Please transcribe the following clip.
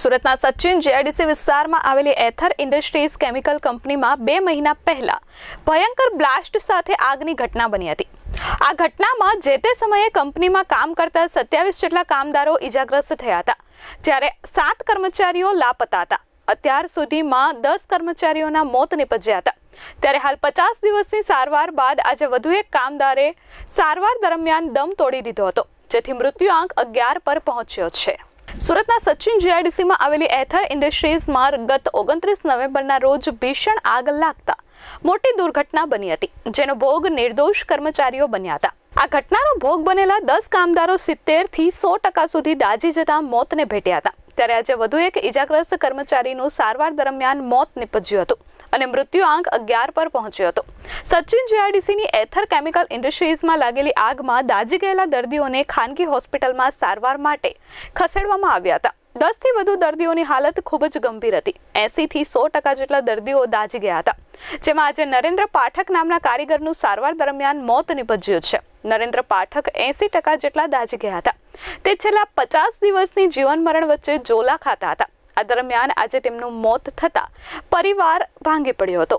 સુરતના સચિન જેઆઈડીસી વિસ્તારમાં આવેલી એથર ઇન્ડસ્ટ્રીઝ કેમિકલ કંપનીમાં બે મહિના પહેલા ભયંકર બ્લાસ્ટ સાથે આગની ઘટના બની હતી. આ ઘટનામાં જે તે સમયે કંપનીમાં કામ કરતા સત્યાવીસ જેટલા કામદારો ઇજાગ્રસ્ત થયા હતા, જ્યારે સાત કર્મચારીઓ લાપતા હતા. અત્યાર સુધીમાં દસ કર્મચારીઓના મોત નિપજ્યા હતા. ત્યારે હાલ પચાસ દિવસની સારવાર બાદ આજે વધુ એક કામદારે સારવાર દરમિયાન દમ તોડી દીધો હતો, જેથી મૃત્યુઆંક અગિયાર પર પહોંચ્યો છે. સુરતના સચિન જીઆઈડીસીમાં આવેલી એથર ઇન્ડસ્ટ્રીઝમાં ગત ઓગણત્રીસ નવેમ્બરના રોજ ભીષણ આગ લાગતા મોટી દુર્ઘટના બની હતી, જેનો ભોગ નિર્દોષ કર્મચારીઓ બન્યા હતા. આ ઘટનાનો ભોગ બનેલા દસ કામદારો સિત્તેરથી સો ટકા સુધી દાજી જતા મોતને ભેટ્યા હતા. ત્યારે આજે વધુ એક ઇજાગ્રસ્ત કર્મચારીનું સારવાર દરમિયાન મોત નિપજ્યું હતું અને મૃત્યુ આંક અગિયાર પર પહોંચ્યો હતો. સચિન જેઆરડીસીની એથર કેમિકલ ઇન્ડસ્ટ્રીઝમાં લાગેલી આગમાં દાજી ગયેલા દર્દીઓને ખાનગી હોસ્પિટલમાં સારવાર માટે ખસેડવામાં આવ્યા હતા. દસથી વધુ દર્દીઓની હાલત ખૂબ જ ગંભીર હતી. એંસીથી સો ટકા જેટલા દર્દીઓ દાજી ગયા હતા. જેમાં આજે નરેન્દ્ર પાઠક નામના કારીગરનું સારવાર દરમિયાન મોત નિપજ્યું છે. નરેન્દ્ર પાઠક એંસી ટકા જેટલા દાજી ગયા હતા. તે છેલ્લા પચાસ દિવસની જીવન મરણ વચ્ચે જોલા ખાતા હતા. આ દરમિયાન આજે તેમનું મોત થતા પરિવાર ભાંગી પડ્યો હતો.